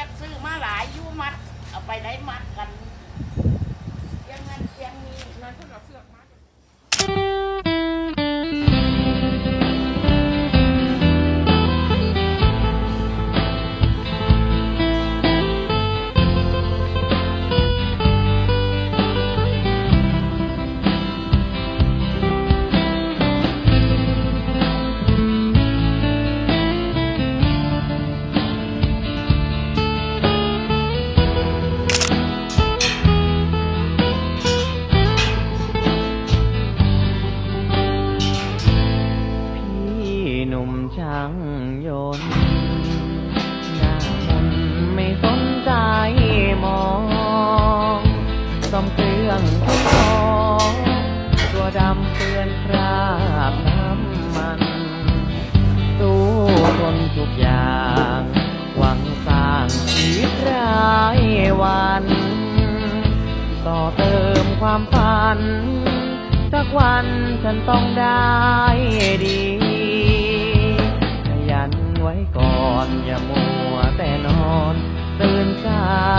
อยากซื้อมาหลายอยู่มัด เอาไปได้มัดกันเสียงนั้นเสียงนี้นั่นเพิ่นเอาเสือกมา ดำเปื้อนคราบน้ำมันสู้ทนทุกอย่าง หวังสร้างชีวิตรายวัน ต่อเติมความฝัน สักวันฉันต้องได้ดีขยันไว้ก่อนอย่ามัวแต่นอน ตื่นสาย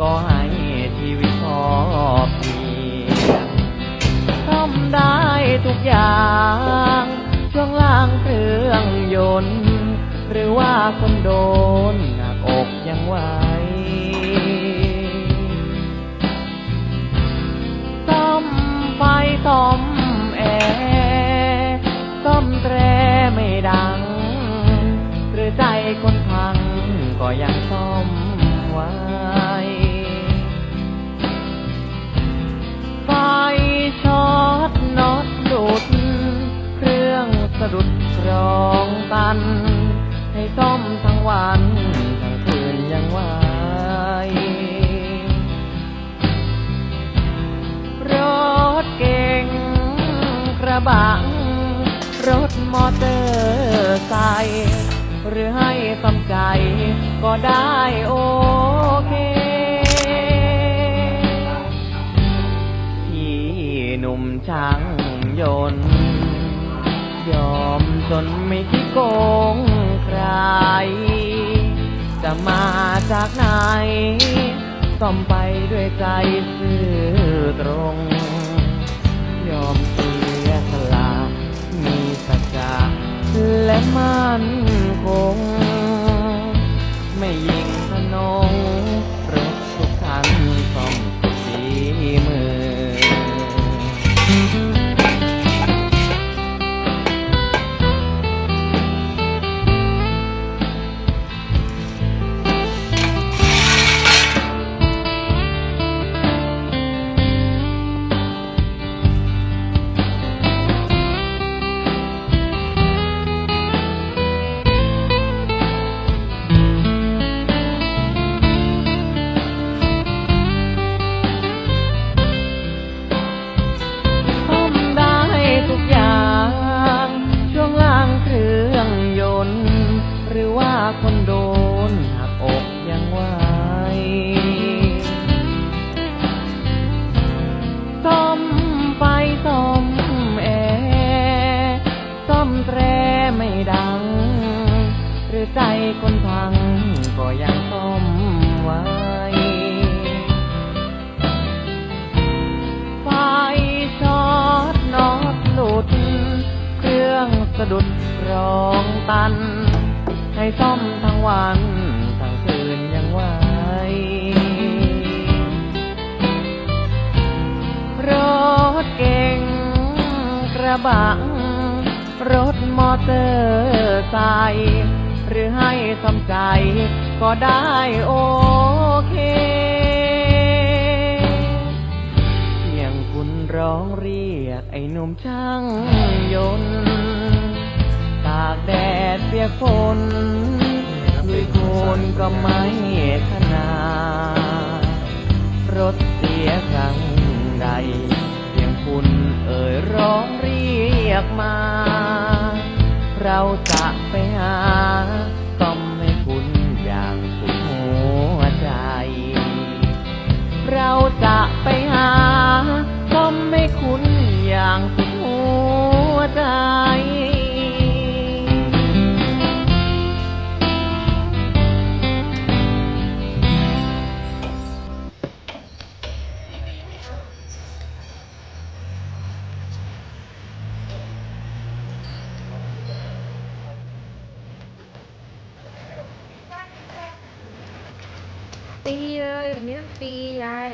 ก็ให้ชีวิตพอเพียงทำได้ทุกอย่างช่วงล่างเครื่องยนต์ หรือว่าคนโดนหนักอกยังไหวซ่อมไฟซ่อมแอร์ซ่อมแตรไม่ดัง หรือใจคนพังก็ยัง วันทั้งคืนยังไหวรถเก๋งกระบะรถมอเตอร์ไซค์หรือให้สำใจก็ได้โอเคพี่หนุ่มช่างยนต์ ยอมจนไม่คิดโกง ซ่อมไปด้วยใจซื่อตรง ยอมเสียสละมีสัจจะและมั่นคง ไม่ยิง ก็ยังซ่อมไว้ไฟช็อตน็อตหลุด เครื่องสะดุดรองตัน ให้ซ่อมทั้งวันทั้งคืนยังไหวรถเก๋งกระบะรถมอเตอร์ไซค์ หรือให้สำใจ ก็ได้โอเคเพียงคุณร้องเรียกไอ้หนุ่มช่างยนต์ตากแดดเปียกฝนด้วยโคนก็ไม่ขนาดรถเสียครั้งใดเพียงคุณเอ่ยร้องเรียกมา เราจะไปหาต้องไม่คุ้นอย่างสุดหัวใจ เราจะไปหา ตีเลยแบบนี้ต้องตียาย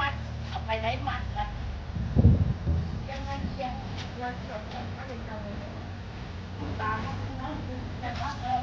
มัดเอาไปได้มัดกันยังไงเชียงนอนสดอะไรกันเลยตาเขาเนาะแต่ว่าเออ